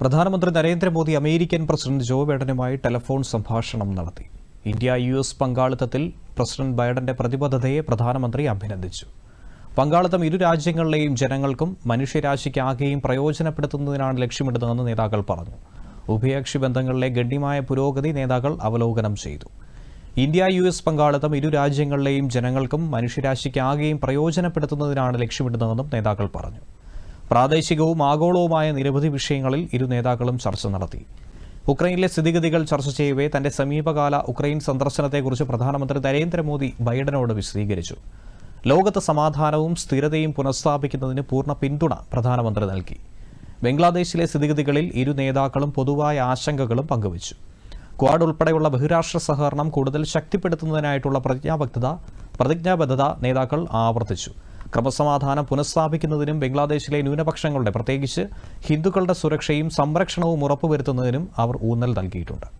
പ്രധാനമന്ത്രി Narendra Modi American president Joe ബൈഡനുമായി telephone സംഭാഷണം നടത്തി. ഇന്ത്യ യു എസ് പങ്കാളിത്തത്തിൽ പ്രസിഡന്റ് ബൈഡന്റെ പ്രതിബദ്ധതയെ പ്രധാനമന്ത്രി അഭിനന്ദിച്ചു. പങ്കാളിത്തം ഇരു രാജ്യങ്ങളിലെയും ജനങ്ങൾക്കും മനുഷ്യരാശിക്കാകെയും പ്രയോജനപ്പെടുത്തുന്നതിനാണ് ലക്ഷ്യമിടുന്നതെന്ന് നേതാക്കൾ പറഞ്ഞു. ഉഭയകക്ഷി ബന്ധങ്ങളിലെ ഗണ്യമായ പുരോഗതി നേതാക്കൾ അവലോകനം ചെയ്തു. ഇന്ത്യ യു എസ് പങ്കാളിത്തം ഇരു രാജ്യങ്ങളിലെയും ജനങ്ങൾക്കും മനുഷ്യരാശിക്കാകെയും പ്രയോജനപ്പെടുത്തുന്നതിനാണ് ലക്ഷ്യമിടുന്നതെന്നും നേതാക്കൾ പറഞ്ഞു. പ്രാദേശികവും ആഗോളവുമായ നിരവധി വിഷയങ്ങളിൽ ഇരു നേതാക്കളും ചർച്ച നടത്തി. ഉക്രൈനിലെ സ്ഥിതിഗതികൾ ചർച്ച ചെയ്യവേ തന്റെ സമീപകാല ഉക്രൈൻ സന്ദർശനത്തെക്കുറിച്ച് പ്രധാനമന്ത്രി നരേന്ദ്രമോദി ബൈഡനോട് വിശദീകരിച്ചു. ലോകത്ത് സമാധാനവും സ്ഥിരതയും പുനഃസ്ഥാപിക്കുന്നതിന് പൂർണ പിന്തുണ പ്രധാനമന്ത്രി നൽകി. ബംഗ്ലാദേശിലെ സ്ഥിതിഗതികളിൽ ഇരു നേതാക്കളും പൊതുവായ ആശങ്കകളും പങ്കുവച്ചു. ക്വാഡ് ഉൾപ്പെടെയുള്ള ബഹിരാഷ്ട്ര സഹകരണം കൂടുതൽ ശക്തിപ്പെടുത്തുന്നതിനായിട്ടുള്ള പ്രതിജ്ഞാബദ്ധത പ്രതിജ്ഞാബദ്ധത നേതാക്കൾ ആവർത്തിച്ചു. ക്രമസമാധാനം പുനഃസ്ഥാപിക്കുന്നതിനും ബംഗ്ലാദേശിലെ ന്യൂനപക്ഷങ്ങളുടെ പ്രത്യേകിച്ച് ഹിന്ദുക്കളുടെ സുരക്ഷയും സംരക്ഷണവും ഉറപ്പുവരുത്തുന്നതിനും അവർ ഊന്നൽ നൽകിയിട്ടുണ്ട്.